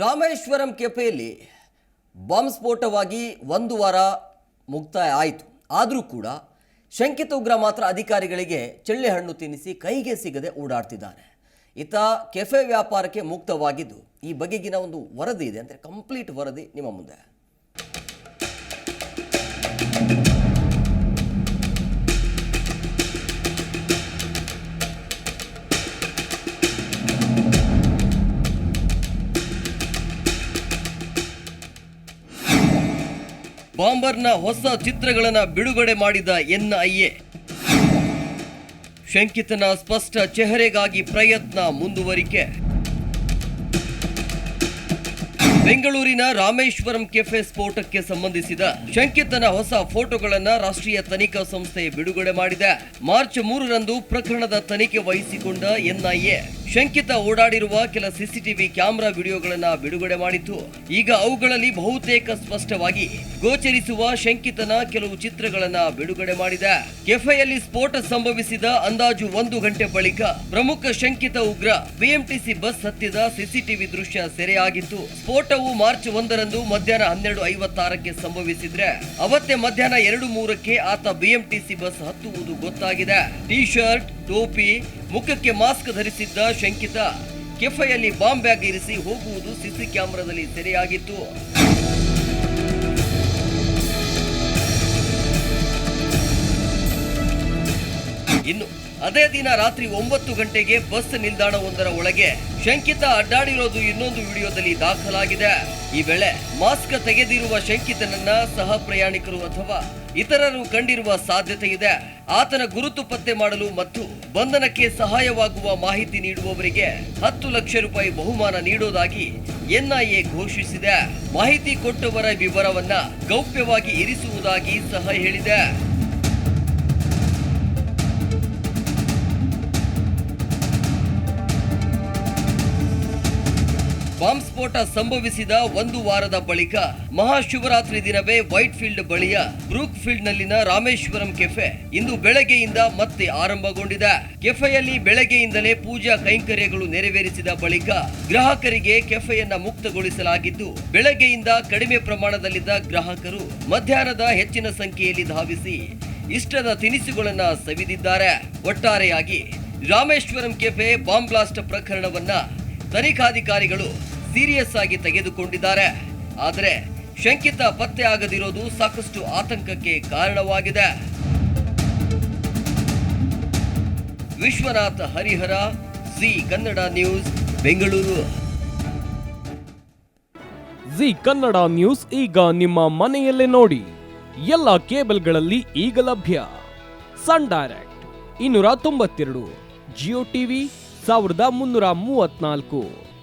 Rameswaram ಕೆಫೆಯಲ್ಲಿ bomb ಸ್ಫೋಟವಾಗಿ ಒಂದು ವಾರ ಮುಕ್ತಾಯ ಆಯಿತು. ಆದರೂ ಕೂಡ ಶಂಕಿತ ಉಗ್ರ ಮಾತ್ರ ಅಧಿಕಾರಿಗಳಿಗೆ ಚೆಳ್ಳೆ ಹಣ್ಣು ತಿನ್ನಿಸಿ ಕೈಗೆ ಸಿಗದೆ ಓಡಾಡ್ತಿದ್ದಾನೆ ಈತ ಕೆಫೆ ವ್ಯಾಪಾರಕ್ಕೆ ಮುಕ್ತವಾಗಿದ್ದು ಈ ಬಗೆಗಿನ ಒಂದು ವರದಿ ಇದೆ. ಅಂದರೆ ಕಂಪ್ಲೀಟ್ ವರದಿ ನಿಮ್ಮ ಮುಂದೆ. ಬಾಂಬರ್ನ ಹೊಸ ಚಿತ್ರಗಳನ್ನು ಬಿಡುಗಡೆ ಮಾಡಿದ ಎನ್ಐಎ. ಶಂಕಿತನ ಸ್ಪಷ್ಟ ಚೆಹರೆಗಾಗಿ ಪ್ರಯತ್ನ ಮುಂದುವರಿಕೆ. ಬೆಂಗಳೂರಿನ ರಾಮೇಶ್ವರಂ ಕೆಫೆ ಸ್ಫೋಟಕ್ಕೆ ಸಂಬಂಧಿಸಿದ ಶಂಕಿತನ ಹೊಸ ಫೋಟೋಗಳನ್ನು ರಾಷ್ಟ್ರೀಯ ತನಿಖಾ ಸಂಸ್ಥೆ ಬಿಡುಗಡೆ ಮಾಡಿದೆ. ಮಾರ್ಚ್ ಮೂರರಂದು ಪ್ರಕರಣದ ತನಿಖೆ ವಹಿಸಿಕೊಂಡ ಎನ್ಐಎ. ಶಂಕಿತ ಓಡಾಡಿರುವ ಕೆಲ ಸಿಸಿಟಿವಿ ಕ್ಯಾಮೆರಾ ವಿಡಿಯೋಗಳನ್ನು ಬಿಡುಗಡೆ ಮಾಡಿತ್ತು. ಈಗ ಅವುಗಳಲ್ಲಿ ಬಹುತೇಕ ಸ್ಪಷ್ಟವಾಗಿ ಗೋಚರಿಸುವ ಶಂಕಿತನ ಕೆಲವು ಚಿತ್ರಗಳನ್ನು ಬಿಡುಗಡೆ ಮಾಡಿದೆ. ಕೆಫೆಯಲ್ಲಿ ಸ್ಫೋಟ ಸಂಭವಿಸಿದ ಅಂದಾಜು ಒಂದು ಗಂಟೆ ಬಳಿಕ ಪ್ರಮುಖ ಶಂಕಿತ ಉಗ್ರ ಬಿಎಂಟಿಸಿ ಬಸ್ ಹತ್ತಿದ ಸಿಸಿಟಿವಿ ದೃಶ್ಯ ಸೆರೆಯಾಗಿತ್ತು. ಸ್ಫೋಟವು ಮಾರ್ಚ್ ಒಂದರಂದು ಮಧ್ಯಾಹ್ನ ಹನ್ನೆರಡು ಐವತ್ತಾರಕ್ಕೆ ಸಂಭವಿಸಿದ್ರೆ ಅವತ್ತೇ ಮಧ್ಯಾಹ್ನ ಎರಡು ಮೂರಕ್ಕೆ ಆತ ಬಿಎಂಟಿಸಿ ಬಸ್ ಹತ್ತುವುದು ಗೊತ್ತಾಗಿದೆ. ಟಿ ಶರ್ಟ್ ಟೋಪಿ ಮುಖಕ್ಕೆ ಮಾಸ್ಕ್ ಧರಿಸಿದ್ದ ಶಂಕಿತ. ಕೆಫೆಯಲ್ಲಿ ಬಾಂಬ್ ಬ್ಯಾಗ್ ಇರಿಸಿ ಹೋಗುವುದು ಸಿಸಿ ಕ್ಯಾಮೆರಾದಲ್ಲಿ ಸೆರೆಯಾಗಿತ್ತು. ಇನ್ನು ಅದೇ ದಿನ ರಾತ್ರಿ ಒಂಬತ್ತು ಗಂಟೆಗೆ ಬಸ್ ನಿಲ್ದಾಣವೊಂದರ ಒಳಗೆ ಶಂಕಿತ ಅಡ್ಡಾಡಿರೋದು ಇನ್ನೊಂದು ವಿಡಿಯೋದಲ್ಲಿ ದಾಖಲಾಗಿದೆ. ಈ ವೇಳೆ ಮಾಸ್ಕ್ ತೆಗೆದಿರುವ ಶಂಕಿತನನ್ನ ಸಹ ಪ್ರಯಾಣಿಕರು ಅಥವಾ ಇತರರು ಕಂಡಿರುವ ಸಾಧ್ಯತೆ ಇದೆ. ಆತನ ಗುರುತು ಪತ್ತೆ ಮಾಡಲು ಮತ್ತು ಬಂಧನಕ್ಕೆ ಸಹಾಯವಾಗುವ ಮಾಹಿತಿ ನೀಡುವವರಿಗೆ ಹತ್ತು ಲಕ್ಷ ರೂಪಾಯಿ ಬಹುಮಾನ ನೀಡೋದಾಗಿ ಎನ್ಐಎ ಘೋಷಿಸಿದೆ. ಮಾಹಿತಿ ಕೊಟ್ಟವರ ವಿವರವನ್ನ ಗೌಪ್ಯವಾಗಿ ಇರಿಸುವುದಾಗಿ ಸಹ ಹೇಳಿದೆ. ಬಾಂಬ್ ಸ್ಫೋಟ ಸಂಭವಿಸಿದ ಒಂದು ವಾರದ ಬಳಿಕ ಮಹಾಶಿವರಾತ್ರಿ ದಿನವೇ ವೈಟ್ ಫೀಲ್ಡ್ ಬಳಿಯ ಬ್ರೂಕ್ ಫೀಲ್ಡ್ ನಲ್ಲಿನ ರಾಮೇಶ್ವರಂ ಕೆಫೆ ಇಂದು ಬೆಳಗ್ಗೆಯಿಂದ ಮತ್ತೆ ಆರಂಭಗೊಂಡಿದೆ. ಕೆಫೆಯಲ್ಲಿ ಬೆಳಗ್ಗೆಯಿಂದಲೇ ಪೂಜಾ ಕೈಂಕರ್ಯಗಳು ನೆರವೇರಿಸಿದ ಬಳಿಕ ಗ್ರಾಹಕರಿಗೆ ಕೆಫೆಯನ್ನ ಮುಕ್ತಗೊಳಿಸಲಾಗಿದ್ದು, ಬೆಳಗ್ಗೆಯಿಂದ ಕಡಿಮೆ ಪ್ರಮಾಣದಲ್ಲಿದ್ದ ಗ್ರಾಹಕರು ಮಧ್ಯಾಹ್ನದ ಹೆಚ್ಚಿನ ಸಂಖ್ಯೆಯಲ್ಲಿ ಧಾವಿಸಿ ಇಷ್ಟದ ತಿನಿಸುಗಳನ್ನ ಸವಿದಿದ್ದಾರೆ. ಒಟ್ಟಾರೆಯಾಗಿ ರಾಮೇಶ್ವರಂ ಕೆಫೆ ಬಾಂಬ್ ಬ್ಲಾಸ್ಟ್ ಪ್ರಕರಣವನ್ನ ತನಿಖಾಧಿಕಾರಿಗಳು ಸೀರಿಯಸ್ ಆಗಿ ತೆಗೆದುಕೊಂಡಿದ್ದಾರೆ. ಆದರೆ ಶಂಕಿತ ಪತ್ತೆ ಆಗದಿರೋದು ಸಾಕಷ್ಟು ಆತಂಕಕ್ಕೆ ಕಾರಣವಾಗಿದೆ. Vishwanatha Harihara Zee Kannada news, Bengaluru. Zee Kannada news ಈಗ ನಿಮ್ಮ ಮನೆಯಲ್ಲೇ ನೋಡಿ. ಎಲ್ಲ ಕೇಬಲ್ಗಳಲ್ಲಿ ಈಗ ಲಭ್ಯ. ಸನ್ ಡೈರೆಕ್ಟ್, ಇನ್ನೂರ ತೊಂಬತ್ತೆರಡು, ಜಿಯೋ ಟಿವಿ, ಸಾವಿರದ ಮುನ್ನೂರ ಮೂವತ್ನಾಲ್ಕು